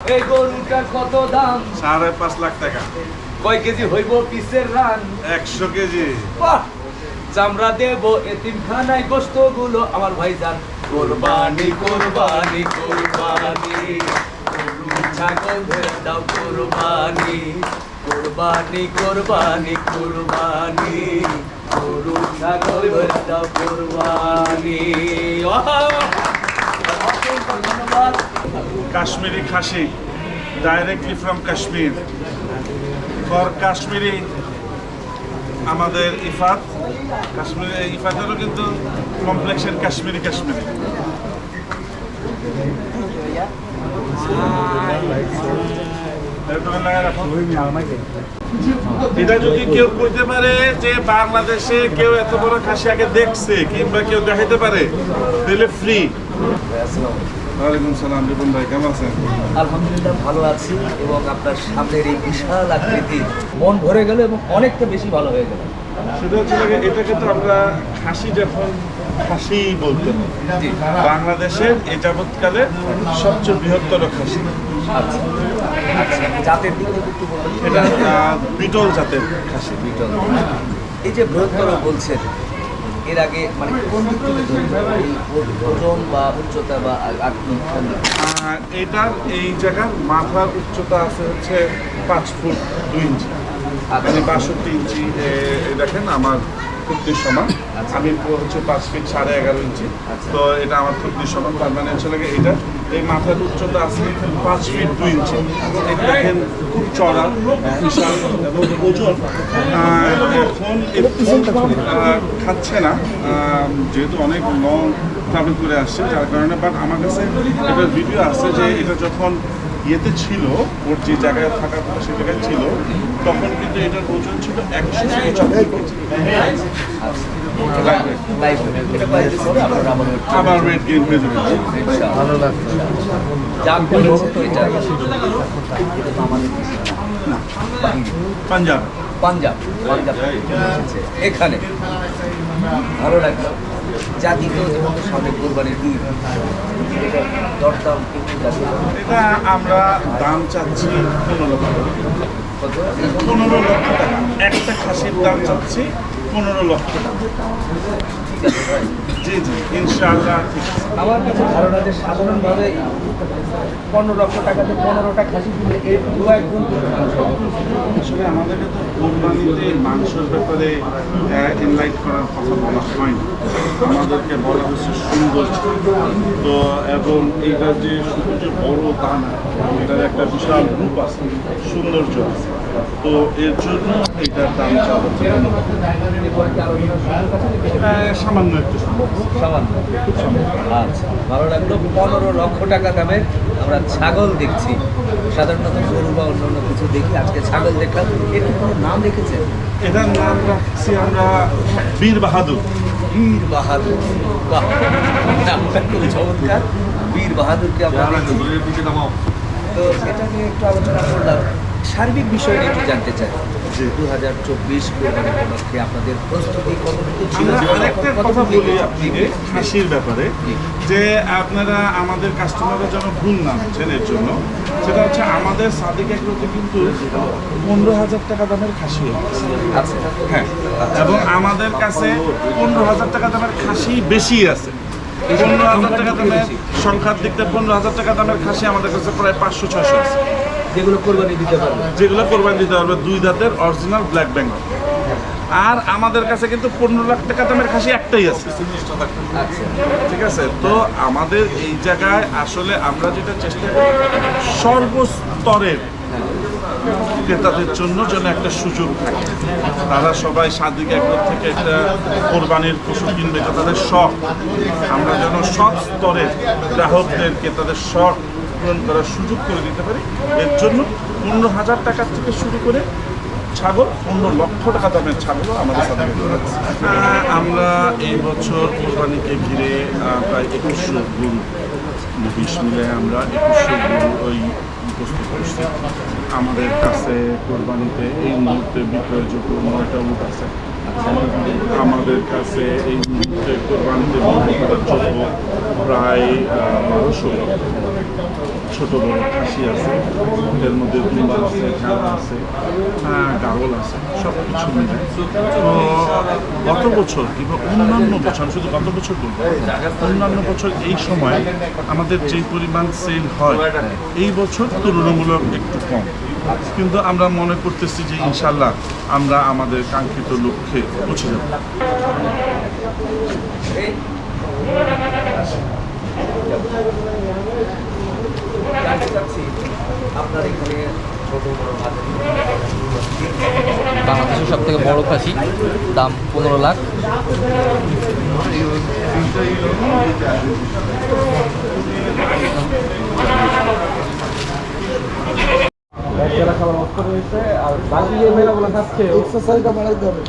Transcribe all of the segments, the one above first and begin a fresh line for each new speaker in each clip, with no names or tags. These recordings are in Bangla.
এই গরুটার কত দাম?
সাড়ে পাঁচ লাখ টাকা।
কয় কেজি হইব পিসের রান?
একশো কেজি।
বাহ! চামড়া দেব এতিমখানায় গোস্তগুলো আমার ভাই যান কোরবানি কোরবানি। কোরবানি ছাগল দাও কোরবানি। কোরবানি কোরবানি কোরবানি। গরু ছাগল দাও কোরবানি।
কাশ্মীরি খাসি directly from Kashmir for Kashmiri আমাদের ইফাত, কাশ্মীর ইফাতেরও কিন্তু কমপ্লেক্সের কাশ্মীরি কাশ্মীরি। এটা যদি কেউ কইতে পারে যে বাংলাদেশে কেউ এত বড় খাসি আগে দেখছে কিংবা কেউ দেখাইতে পারে তাহলে ফ্রি ওয়ালাইকুম সালাম রিপন ভাই কেমন আছেন?
আলহামদুলিল্লাহ ভালো আছি এবং আপনার সামনের এই বিশাল আকৃতি মন ভরে গেল এবং অনেকটা বেশি ভালো হয়ে গেল।
সেটা হচ্ছে এটাকে তো আমরা খাসি যখন খাসি বলতেন
জি।
বাংলাদেশের এ যাবৎকালে সবচেয়ে বৃহত্তর খাসি
আচ্ছা আচ্ছা জাতের দিক থেকে একটু বলবেন।
এটা বিটল জাতের খাসি
বিটল। এই যে বৃহত্তর বলছেন এর আগে মানে কোন দিক থেকে ওজন বা উচ্চতা বা
এটার এই জায়গার মাথার উচ্চতা আছে হচ্ছে পাঁচ ফুট দুই ইঞ্চি। মানে বাষট্টি ইঞ্চি দেখেন আমার খুদ্দির সমান।
আচ্ছা।
আমি হচ্ছে পাঁচ ফিট সাড়ে এগারো ইঞ্চি।
আচ্ছা।
তো এটা আমার খুদ্দির সমান। তার মানে হচ্ছে লাগে এটা এই মাথার উচ্চতা আছে পাঁচ ফিট দুই ইঞ্চি। এটা দেখেন খুব চড়া বিশাল এবং ওজন এখন খাচ্ছে না যেহেতু অনেক লং ট্রাভেল করে আসছে যার কারণে বাট আমার কাছে একটা ভিডিও আছে যে এটা যখন ইয়েতে ছিল, ওর যে জায়গায় থাকার কথা সে জায়গায় ছিল, তখন কিন্তু এটার ওজন ছিল একশো
আবার
ওয়েট গেইন
ভালো লাগছে। তো এটা এটা তো আমাদের না।
পাঞ্জাব।
পাঞ্জাব পাঞ্জাব। এখানে। ভালো লাগল। জাতি তো যেমন সামনে কোরবানির এটা দরদাম
এটা আমরা দাম চাচ্ছি পনেরো লক্ষ। পনেরো লক্ষ টাকা। একটা খাসির দাম চাচ্ছি পনেরো লক্ষ টাকা। জি জি ইনশাআল্লাহ
আমার কাছে ধারণা যে সাধারণভাবে পনেরো লক্ষ টাকাতে পনেরোটা খাসি কিনলে এর দু এক গুণ করে মাংস হবে।
আসলে আমাদেরকে তো কোরবানিতে মাংসের ব্যাপারে ইনলাইট করার কথা বলা হয়নি আমাদেরকে বলা হচ্ছে সুন্দর তো এবং এইটার যে শুধু যে বড় তা না এটার একটা বিশাল রূপ আছে সৌন্দর্য আছে তো এর জন্য এটার দাম চাওয়া হচ্ছে? আহ, সামান্য
আচ্ছা ভালো লাগল। পনেরো লক্ষ টাকা দামের আমরা ছাগল দেখছি। সাধারণত গরু বা অন্য অন্য কিছু দেখি আজকে ছাগল দেখলাম। এর কোনো নাম রেখেছেন
এটার নাম রাখছি আমরা বীর বাহাদুর।
বীর বাহাদুর। বাহ নামটা খুব চমৎকার। বীর বাহাদুরকে আমরা। তো এটা নিয়ে একটু আলোচনা করলাম। সার্বিক বিষয় একটু জানতে চাই। দু হাজার চব্বিশ কোরবানি উপলক্ষে আপনাদের প্রস্তুতি কতটুকু ছিল?
আরেকটা কথা বলি আপনাকে খাসির ব্যাপারে যে আপনারা আমাদের কাস্টমাররা যেন ভুল না বুঝছেন এর জন্য সেটা হচ্ছে আমাদের সাদিক এগুলোতে কিন্তু পনেরো হাজার টাকা দামের খাসি আছে
আচ্ছা।
হ্যাঁ এবং আমাদের কাছে পনেরো হাজার টাকা দামের খাসি বেশি আছে। পনেরো হাজার টাকা দামের সংখ্যার দিক থেকে পনেরো হাজার টাকা দামের খাসি আমাদের কাছে প্রায় পাঁচশো ছশো আছে।
যেগুলো কোরবানি দিতে পারবে।
যেগুলো কোরবানি দিতে পারবে দুই দাঁতের অরিজিনাল ব্ল্যাক বেঙ্গল আর আমাদের কাছে কিন্তু পনেরো লাখ টাকা দামের খাসি একটাই আছে।
আচ্ছা।
ঠিক আছে? তো আমাদের এই জায়গায় আসলে আমরা যেটা চেষ্টা করি সর্বস্তরের ক্রেতাদের জন্য যেন একটা সুযোগ থাকে। তারা সবাই সাদিক একর থেকে একটা কোরবানির পশু কিনবে এটা তাদের শখ। আমরা যেন সব স্তরের গ্রাহকদের ক্রেতাদের শখ পূরণ করার সুযোগ করে দিতে পারি। এর জন্য পনেরো হাজার টাকা থেকে শুরু করে ছাগল, পনেরো লক্ষ টাকা দামের ছাগলও আমাদের সাথে আমরা এই বছর কোরবানিকে ঘিরে প্রায় একুশশো গুণ বিশ মিলে আমরা একুশশো গুণ ওই প্রস্তুত করছি। আমাদের কাছে কোরবানিতে এই মুহূর্তে বিক্রয়যোগ্য নয়টা উট আছে। আমাদের কাছে এই মুহূর্তে কোরবানিতে করার জন্য প্রায় বারোশো ছোট বড় খাসি আছে, এর মধ্যে দুম্বা আছে ঘাড় আছে গাগল আছে সব কিছু মিলে। তো গত বছর কিংবা অন্যান্য বছর, আমি শুধু গত বছর বলব, অন্যান্য বছর এই সময় আমাদের যে পরিমাণ সেল হয়, এই বছর তুলনামূলক একটু কম। কিন্তু আমরা মনে করতেছি যে ইনশাল্লাহ আমরা আমাদের কাঙ্ক্ষিত লক্ষ্যে পৌঁছে যাব।
বাংলাদেশের সব থেকে বড় খাসি, দাম পনেরো লাখ।
করে রয়েছে আর বাকি যে মেলাগুলো থাকছে এক্সারসাইজটা বাড়াইতে হবে।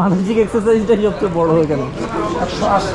মানসিক এক্সারসাইজটাই সবচেয়ে বড় হয়ে কেন?
একশো আশি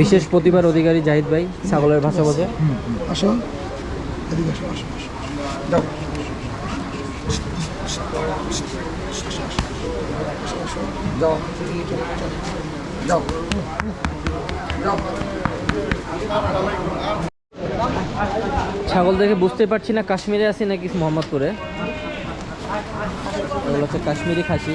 বিশেষ প্রতিভার অধিকারী জাহিদ ভাই ছাগলের ভাষা বোঝে।
এদিকে যাও যাও যাও
ছাগল দেখে বুঝতে পারছি না কাশ্মীরে আছি নাকি মোহাম্মদপুরে। এগুলো হচ্ছে কাশ্মীরি খাসি।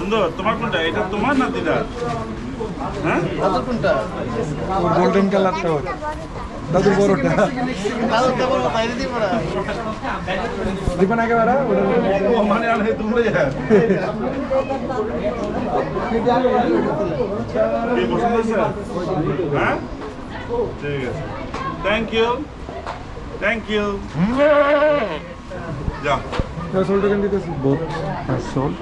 সুন্দর। তোমার কোনটা? এটা তোমার না দিদার? হ্যাঁ?
গোল্ডেন কালারটা দাদুর বড়টা। দিবেন ওটা
ও মানে হে তোমরা যা হয়েছে? হ্যাঁ? ঠিক আছে। থ্যাংক ইউ থ্যাংক ইউ যা।
সোলটা কেন বহুত সোল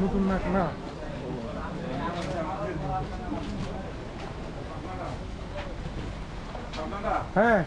নতুন নাক না। হ্যাঁ।